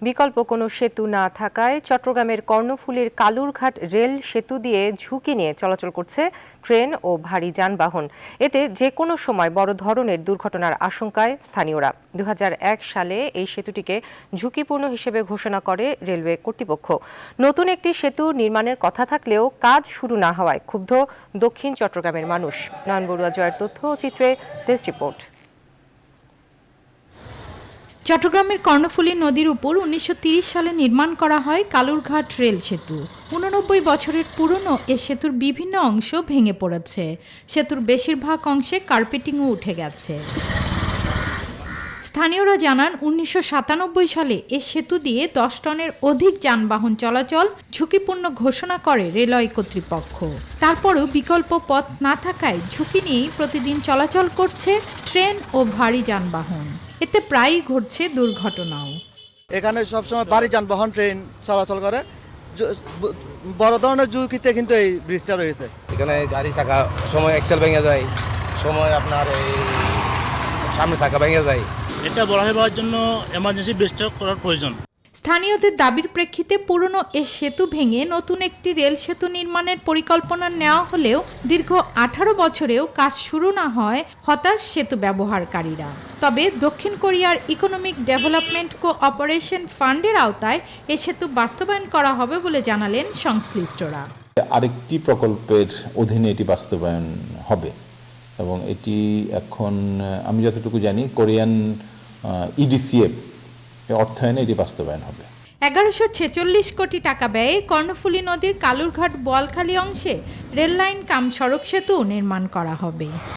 বিকল্প কোনো সেতু না থাকায় চট্টগ্রামের কর্ণফুলীর কালুরঘাট রেল সেতু দিয়ে ঝুঁকি নিয়ে চলাচল করছে ট্রেন ও ভারী যানবাহন। এতে যে কোনো সময় বড় ধরনের দুর্ঘটনার আশঙ্কায় স্থানীয়রা। দু হাজার এক সালে এই সেতুটিকে ঝুঁকিপূর্ণ হিসেবে ঘোষণা করে রেলওয়ে কর্তৃপক্ষ। নতুন একটি সেতু নির্মাণের কথা থাকলেও কাজ শুরু না হওয়ায় ক্ষুব্ধ দক্ষিণ চট্টগ্রামের মানুষ। নয়ন বড়ুয়া জয়ের তথ্য ও চিত্রে ডেস্ক রিপোর্ট। চট্টগ্রামের কর্ণফুলী নদীর উপর উনিশশো সালে নির্মাণ করা হয় কালুরঘাট রেল সেতু। উননব্বই বছরের পুরনো এ সেতুর বিভিন্ন অংশ ভেঙে পড়েছে। সেতুর বেশিরভাগ অংশে কার্পেটিংও উঠে গেছে। স্থানীয়রা জানান উনিশশো সাতানব্বই সালে এ সেতু দিয়ে দশ টনের অধিক যানবাহন চলাচল ঝুঁকিপূর্ণ ঘোষণা করে রেলওয়ে কর্তৃপক্ষ। তারপরও বিকল্প পথ না থাকায় ঝুঁকি নিয়েই প্রতিদিন চলাচল করছে ট্রেন ও ভারী যানবাহন। এতে প্রায়ই ঘটছে দুর্ঘটনাও। এখানে সবসময় ভারী যানবাহন ট্রেন চলাচল করে। বড় ধরনের ঝুঁকিতে কিন্তু এই ব্রিজটা রয়েছে। এখানে গাড়ি চাকা সময় এক্সেল ভেঙে যায়। সময় আপনার এই সামনে চাকা ভেঙে যায়। এটা বড় হওয়ার জন্য এমার্জেন্সি ব্রিজটা করার প্রয়োজন। স্থানীয়দের দাবির প্রেক্ষিতে পুরনো এ সেতু ভেঙে নতুন একটি রেল সেতু নির্মাণের পরিকল্পনা নেওয়া হলেও দীর্ঘ আঠারো বছরেও কাজ শুরু না হয় হতাশ সেতু ব্যবহারকারীরা। তবে দক্ষিণ কোরিয়ার ইকোনমিক ডেভেলপমেন্ট কোঅপারেশন ফান্ডের আওতায় এ সেতু বাস্তবায়ন করা হবে বলে জানালেন সংশ্লিষ্টরা। আরেকটি প্রকল্পের অধীনে এটি বাস্তবায়ন হবে এবং এটি এখন আমি যতটুকু জানি কোরিয়ান ইডিসিএফ অর্থায়নে এটি বাস্তবায়ন হবে। এগারোশো ছেচল্লিশ কোটি টাকা ব্যয়ে কর্ণফুলী নদীর কালুরঘাট বোয়ালখালী অংশে রেললাইন কাম সড়ক সেতু নির্মাণ করা হবে।